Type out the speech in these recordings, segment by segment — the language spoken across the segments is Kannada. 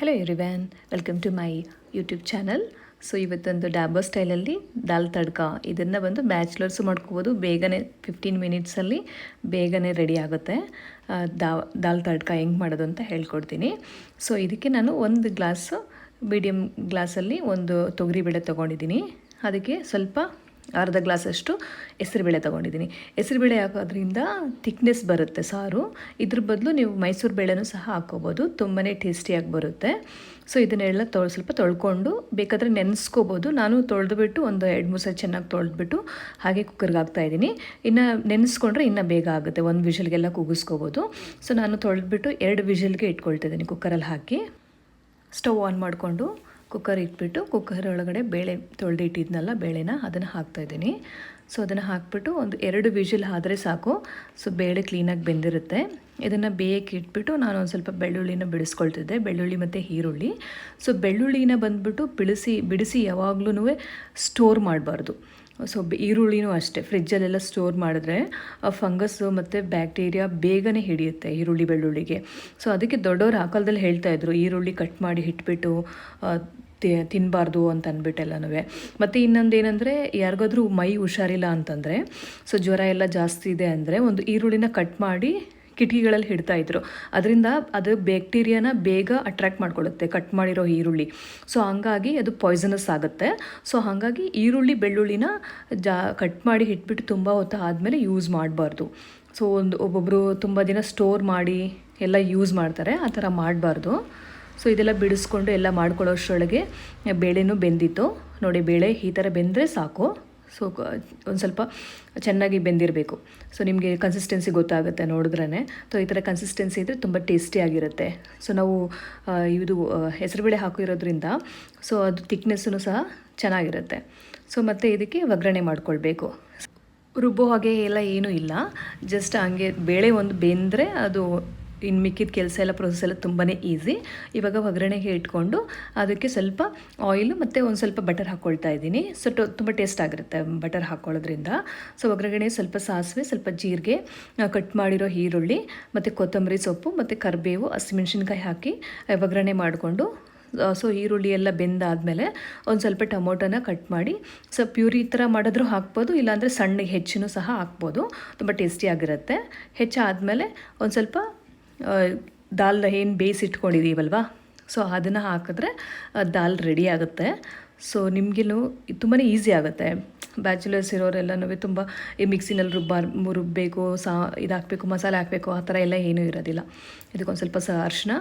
Hello everyone welcome to my YouTube channel so ಇವತ್ತೊಂದು ಡಾಬಾ ಸ್ಟೈಲಲ್ಲಿ ದಾಲ್ ತಡ್ಕ. ಇದನ್ನು ಬಂದು ಬ್ಯಾಚುಲರ್ಸು ಮಾಡ್ಕೋಬೋದು. ಬೇಗನೆ ಫಿಫ್ಟೀನ್ ಮಿನಿಟ್ಸಲ್ಲಿ ಬೇಗನೆ ರೆಡಿ ಆಗುತ್ತೆ. ದಾ, ದಾಲ್ ತಡ್ಕ ಹೆಂಗೆ ಮಾಡೋದು ಅಂತ ಹೇಳ್ಕೊಡ್ತೀನಿ. ಸೊ ಇದಕ್ಕೆ ನಾನು ಒಂದು ಗ್ಲಾಸು ಮೀಡಿಯಮ್ ಗ್ಲಾಸಲ್ಲಿ ಒಂದು ತೊಗರಿಬೇಳೆ ತೊಗೊಂಡಿದ್ದೀನಿ. ಅದಕ್ಕೆ ಸ್ವಲ್ಪ ಅರ್ಧ ಗ್ಲಾಸಷ್ಟು ಹೆಸರುಬೇಳೆ ತೊಗೊಂಡಿದ್ದೀನಿ. ಹೆಸರುಬೇಳೆ ಹಾಕೋದ್ರಿಂದ ಥಿಕ್ನೆಸ್ ಬರುತ್ತೆ ಸಾರು. ಇದ್ರ ಬದಲು ನೀವು ಮೈಸೂರು ಬೇಳೆನೂ ಸಹ ಹಾಕ್ಕೋಬೋದು ತುಂಬಾ ಟೇಸ್ಟಿಯಾಗಿ ಬರುತ್ತೆ. ಸೊ ಇದನ್ನೆಲ್ಲ ತೊ ಸ್ವಲ್ಪ ತೊಳ್ಕೊಂಡು ಬೇಕಾದರೆ ನೆನೆಸ್ಕೋಬೋದು. ನಾನು ತೊಳೆದುಬಿಟ್ಟು ಒಂದು ಎರಡು ಮೂರು ಸಲ ಚೆನ್ನಾಗಿ ತೊಳೆದುಬಿಟ್ಟು ಹಾಗೆ ಕುಕ್ಕರ್ಗೆ ಹಾಕ್ತಾಯಿದ್ದೀನಿ ಇನ್ನು ನೆನೆಸ್ಕೊಂಡ್ರೆ ಇನ್ನೂ ಬೇಗ ಆಗುತ್ತೆ. ಒಂದು ವಿಷಲ್ಗೆಲ್ಲ ಕೂಗಿಸ್ಕೋಬೋದು ಸೊ ನಾನು ತೊಳೆದುಬಿಟ್ಟು ಎರಡು ವಿಷಲ್ಗೆ ಇಟ್ಕೊಳ್ತಿದ್ದೀನಿ ಕುಕ್ಕರಲ್ಲಿ ಹಾಕಿ. ಸ್ಟವ್ ಆನ್ ಮಾಡಿಕೊಂಡು ಕುಕ್ಕರ್ ಇಟ್ಬಿಟ್ಟು ಕುಕ್ಕರ್ ಒಳಗಡೆ ಬೇಳೆ ತೊಳೆದಿಟ್ಟಿದ್ನಲ್ಲ ಬೇಳೆನ ಅದನ್ನು ಹಾಕ್ತಾಯಿದ್ದೀನಿ ಸೊ ಅದನ್ನು ಹಾಕ್ಬಿಟ್ಟು ಒಂದು ಎರಡು ವಿಷಲ್ ಆದರೆ ಸಾಕು. ಸೊ ಬೇಳೆ ಕ್ಲೀನಾಗಿ ಬೆಂದಿರುತ್ತೆ. ಇದನ್ನು ಬೇಯಕ್ಕೆ ಇಟ್ಬಿಟ್ಟು ನಾನು ಒಂದು ಸ್ವಲ್ಪ ಬೆಳ್ಳುಳ್ಳಿನ ಬಿಡಿಸ್ಕೊಳ್ತಿದ್ದೆ. ಬೆಳ್ಳುಳ್ಳಿ ಮತ್ತು ಈರುಳ್ಳಿ. ಸೊ ಬೆಳ್ಳುಳ್ಳಿನ ಬಂದುಬಿಟ್ಟು ಬಿಡಿಸಿ ಬಿಡಿಸಿ ಯಾವಾಗ್ಲೂ ಸ್ಟೋರ್ ಮಾಡಬಾರ್ದು. ಸೊ ಈರುಳ್ಳಿನೂ ಅಷ್ಟೇ. ಫ್ರಿಜ್ಜಲ್ಲೆಲ್ಲ ಸ್ಟೋರ್ ಮಾಡಿದ್ರೆ ಫಂಗಸ್ಸು ಮತ್ತು ಬ್ಯಾಕ್ಟೀರಿಯಾ ಬೇಗನೆ ಹಿಡಿಯುತ್ತೆ ಈರುಳ್ಳಿ ಬೆಳ್ಳುಳ್ಳಿಗೆ. ಸೊ ಅದಕ್ಕೆ ದೊಡ್ಡವರು ಆ ಕಾಲದಲ್ಲಿ ಹೇಳ್ತಾಯಿದ್ರು ಈರುಳ್ಳಿ ಕಟ್ ಮಾಡಿ ಇಟ್ಬಿಟ್ಟು ಆ, ತಿನ್ನಬಾರ್ದು ಅಂತ ಅಂದ್ಬಿಟ್ಟೆಲ್ಲನೂ ಮತ್ತು ಇನ್ನೊಂದು ಏನಂದರೆ, ಯಾರಿಗಾದ್ರೂ ಮೈ ಹುಷಾರಿಲ್ಲ ಅಂತಂದರೆ, ಸೊ ಜ್ವರ ಎಲ್ಲ ಜಾಸ್ತಿ ಇದೆ ಅಂದರೆ ಒಂದು ಈರುಳ್ಳಿನ ಕಟ್ ಮಾಡಿ ಕಿಟಕಿಗಳಲ್ಲಿ ಹಿಡ್ತಾಯಿದ್ರು ಅದರಿಂದ ಅದು ಬ್ಯಾಕ್ಟೀರಿಯಾನ ಬೇಗ ಅಟ್ರ್ಯಾಕ್ಟ್ ಮಾಡ್ಕೊಳ್ಳುತ್ತೆ ಕಟ್ ಮಾಡಿರೋ ಈರುಳ್ಳಿ. ಸೊ ಹಂಗಾಗಿ ಅದು ಪಾಯ್ಸನಸ್ ಆಗುತ್ತೆ. ಸೊ ಹಾಗಾಗಿ ಈರುಳ್ಳಿ, ಬೆಳ್ಳುಳ್ಳಿನ ಜಾ ಕಟ್ ಮಾಡಿ ಇಟ್ಬಿಟ್ಟು ತುಂಬ ಹೊತ್ತು ಆದಮೇಲೆ ಯೂಸ್ ಮಾಡಬಾರ್ದು. ಸೊ ಒಂದು ಒಬ್ಬೊಬ್ಬರು ತುಂಬ ದಿನ ಸ್ಟೋರ್ ಮಾಡಿ ಎಲ್ಲ ಯೂಸ್ ಮಾಡ್ತಾರೆ, ಆ ಥರ ಮಾಡಬಾರ್ದು. ಸೊ ಇದೆಲ್ಲ ಬಿಡಿಸ್ಕೊಂಡು ಎಲ್ಲ ಮಾಡ್ಕೊಳ್ಳೋಷ್ಟರೊಳಗೆ ಬೇಳೆನೂ ಬೆಂದಿತ್ತು. ನೋಡಿ, ಬೇಳೆ ಈ ಥರ ಬೆಂದರೆ ಸಾಕು. ಸೊ ಒಂದು ಸ್ವಲ್ಪ ಚೆನ್ನಾಗಿ ಬೆಂದಿರಬೇಕು. ಸೊ ನಿಮಗೆ ಕನ್ಸಿಸ್ಟೆನ್ಸಿ ಗೊತ್ತಾಗುತ್ತೆ ನೋಡಿದ್ರೇ ಸೊ ಈ ಥರ ಕನ್ಸಿಸ್ಟೆನ್ಸಿ ಇದ್ದರೆ ತುಂಬ ಟೇಸ್ಟಿಯಾಗಿರುತ್ತೆ ಸೊ ನಾವು ಇದು ಹೆಸರು ಹೆಸರುಬೇಳೆ ಹಾಕಿರೋದ್ರಿಂದ ಸೊ ಅದು ತಿಕ್ನೆಸ್ಸೂ ಸಹ ಚೆನ್ನಾಗಿರುತ್ತೆ. ಸೊ ಮತ್ತು ಇದಕ್ಕೆ ಒಗ್ಗರಣೆ ಮಾಡ್ಕೊಳ್ಬೇಕು. ರುಬ್ಬೋ ಹಾಗೆ ಎಲ್ಲ ಏನೂ ಇಲ್ಲ. ಜಸ್ಟ್ ಹಂಗೆ ಬೇಳೆ ಒಂದು ಬೆಂದರೆ ಅದು ಇನ್ನು ಮಿಕ್ಕಿದ ಕೆಲಸ ಎಲ್ಲ ಪ್ರೊಸೆಸ್ ಎಲ್ಲ ತುಂಬಾ ಈಸಿ ಇವಾಗ ಒಗ್ಗರಣೆಗೆ ಇಟ್ಕೊಂಡು ಅದಕ್ಕೆ ಸ್ವಲ್ಪ ಆಯಿಲು ಮತ್ತು ಒಂದು ಸ್ವಲ್ಪ ಬಟರ್ ಹಾಕ್ಕೊಳ್ತಾ ಇದ್ದೀನಿ. ಸೊ ತುಂಬ ಟೇಸ್ಟ್ ಆಗಿರುತ್ತೆ ಬಟರ್ ಹಾಕ್ಕೊಳ್ಳೋದ್ರಿಂದ ಸೊ ಒಗ್ಗರಣೆ ಸ್ವಲ್ಪ ಸಾಸಿವೆ, ಸ್ವಲ್ಪ ಜೀರಿಗೆ ಕಟ್ ಮಾಡಿರೋ ಈರುಳ್ಳಿ ಮತ್ತು ಕೊತ್ತಂಬರಿ ಸೊಪ್ಪು ಮತ್ತು ಕರಿಬೇವು, ಹಸಿಮೆಣ್ಸಿನ್ಕಾಯಿ ಹಾಕಿ ಒಗ್ಗರಣೆ ಮಾಡಿಕೊಂಡು ಸೊ ಈರುಳ್ಳಿ ಎಲ್ಲ ಬೆಂದಾದಮೇಲೆ ಒಂದು ಸ್ವಲ್ಪ ಟೊಮೊಟೊನ ಕಟ್ ಮಾಡಿ ಸೊ ಪ್ಯೂರಿ ಥರ ಮಾಡಿದ್ರು ಹಾಕ್ಬೋದು, ಇಲ್ಲಾಂದರೆ ಸಣ್ಣಗೆ ಹೆಚ್ಚಿನೂ ಸಹ ಹಾಕ್ಬೋದು. ತುಂಬ ಟೇಸ್ಟಿಯಾಗಿರುತ್ತೆ ಹೆಚ್ಚಾದಮೇಲೆ ಒಂದು ಸ್ವಲ್ಪ ಆ, ದಾಲ್ ಏನು ಬೇಯಿಸಿಟ್ಕೊಂಡಿದ್ದೀವಲ್ವಾ ಸೊ ಅದನ್ನು ಹಾಕಿದ್ರೆ ದಾಲ್ ರೆಡಿ ಆಗುತ್ತೆ. ಸೊ ನಿಮಗೇನು ತುಂಬಾ ಈಸಿ ಆಗುತ್ತೆ. ಬ್ಯಾಚುಲರ್ಸ್ ಇರೋರೆಲ್ಲನೂ ತುಂಬ ಈ ಮಿಕ್ಸಿನಲ್ಲಿ ರುಬ್ಬಾರ್ ರುಬ್ಬಬೇಕು ಸಾ ಇದು ಹಾಕಬೇಕು ಮಸಾಲೆ ಹಾಕಬೇಕು ಆ ಥರ ಎಲ್ಲ ಏನೂ ಇರೋದಿಲ್ಲ. ಇದಕ್ಕೊಂದು ಸ್ವಲ್ಪ ಸ ಅರಿಶಿನ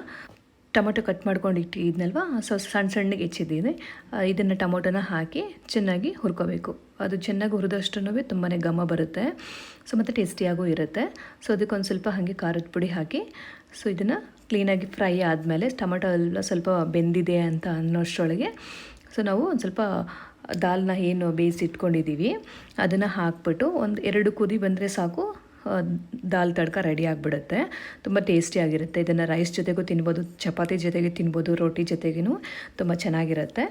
ಟೊಮೊಟೊ ಕಟ್ ಮಾಡ್ಕೊಂಡು ಇಟ್ಟಿದ್ನಲ್ವ? ಸೊ ಸಣ್ಣ ಸಣ್ಣಗೆ ಹೆಚ್ಚಿದ್ದೀನಿ. ಇದನ್ನು ಟೊಮೊಟೊನ ಹಾಕಿ ಚೆನ್ನಾಗಿ ಹುರ್ಕೋಬೇಕು. ಅದು ಚೆನ್ನಾಗಿ ಹುರಿದಷ್ಟು ತುಂಬಾ ಘಮ ಬರುತ್ತೆ. ಸೊ, ಮತ್ತು ಟೇಸ್ಟಿಯಾಗೂ ಇರುತ್ತೆ. ಸೊ, ಅದಕ್ಕೊಂದು ಸ್ವಲ್ಪ ಹಾಗೆ ಖಾರದ ಪುಡಿ ಹಾಕಿ, ಸೊ, ಇದನ್ನು ಕ್ಲೀನಾಗಿ ಫ್ರೈ ಆದಮೇಲೆ ಟೊಮೊಟೊ ಎಲ್ಲ ಸ್ವಲ್ಪ ಬೆಂದಿದೆ ಅಂತ ಅನ್ನೋಷ್ಟರೊಳಗೆ, ಸೊ, ನಾವು ಒಂದು ಸ್ವಲ್ಪ ದಾಲ್ನ ಏನು ಬೇಯಿಸಿ ಇಟ್ಕೊಂಡಿದ್ದೀವಿ ಅದನ್ನು ಹಾಕ್ಬಿಟ್ಟು ಒಂದು ಎರಡು ಕುದಿ ಬಂದರೆ ಸಾಕು. ದಾಲ್ ತಡ್ಕ ರೆಡಿ ಆಗಿಬಿಡುತ್ತೆ. ತುಂಬ ಟೇಸ್ಟಿಯಾಗಿರುತ್ತೆ ಇದನ್ನು ರೈಸ್ ಜೊತೆಗೂ ತಿನ್ಬೋದು, ಚಪಾತಿ ಜೊತೆಗೆ ತಿನ್ಬೋದು, ರೋಟಿ ಜೊತೆಗೂ ತುಂಬ ಚೆನ್ನಾಗಿರುತ್ತೆ.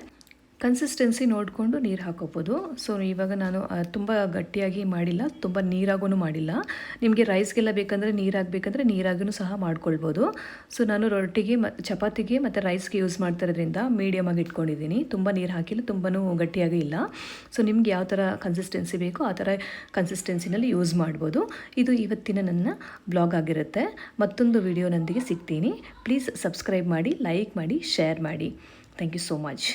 ಕನ್ಸಿಸ್ಟೆನ್ಸಿ ನೋಡಿಕೊಂಡು ನೀರು ಹಾಕೋಬೋದು. ಸೊ ಇವಾಗ ನಾನು ತುಂಬ ಗಟ್ಟಿಯಾಗಿ ಮಾಡಿಲ್ಲ, ತುಂಬ ನೀರಾಗೂ ಮಾಡಿಲ್ಲ. ನಿಮಗೆ ರೈಸ್ಗೆಲ್ಲ ಬೇಕಂದರೆ ನೀರು ಹಾಕಬೇಕಂದ್ರೆ ನೀರಾಗೂ ಸಹ ಮಾಡ್ಕೊಳ್ಬೋದು. ಸೊ ನಾನು ರೊಟ್ಟಿಗೆ ಮ, ಚಪಾತಿಗೆ ಮತ್ತು ರೈಸ್ಗೆ ಯೂಸ್ ಮಾಡ್ತಾ ಇರೋದ್ರಿಂದ ಮೀಡಿಯಮ್ ಆಗಿ ಇಟ್ಕೊಂಡಿದ್ದೀನಿ. ತುಂಬ ನೀರು ಹಾಕಿಲ್ಲ ತುಂಬಾ ಗಟ್ಟಿಯಾಗಿ ಇಲ್ಲ. ಸೊ ನಿಮ್ಗೆ ಯಾವ ಥರ ಕನ್ಸಿಸ್ಟೆನ್ಸಿ ಬೇಕೋ ಆ ಥರ ಕನ್ಸಿಸ್ಟೆನ್ಸಿನಲ್ಲಿ ಯೂಸ್ ಮಾಡ್ಬೋದು. ಇದು ಇವತ್ತಿನ ನನ್ನ ಬ್ಲಾಗ್ ಆಗಿರುತ್ತೆ. ಮತ್ತೊಂದು ವಿಡಿಯೋನೊಂದಿಗೆ ಸಿಗ್ತೀನಿ. ಪ್ಲೀಸ್ ಸಬ್ಸ್ಕ್ರೈಬ್ ಮಾಡಿ ಲೈಕ್ ಮಾಡಿ ಶೇರ್ ಮಾಡಿ. Thank you so much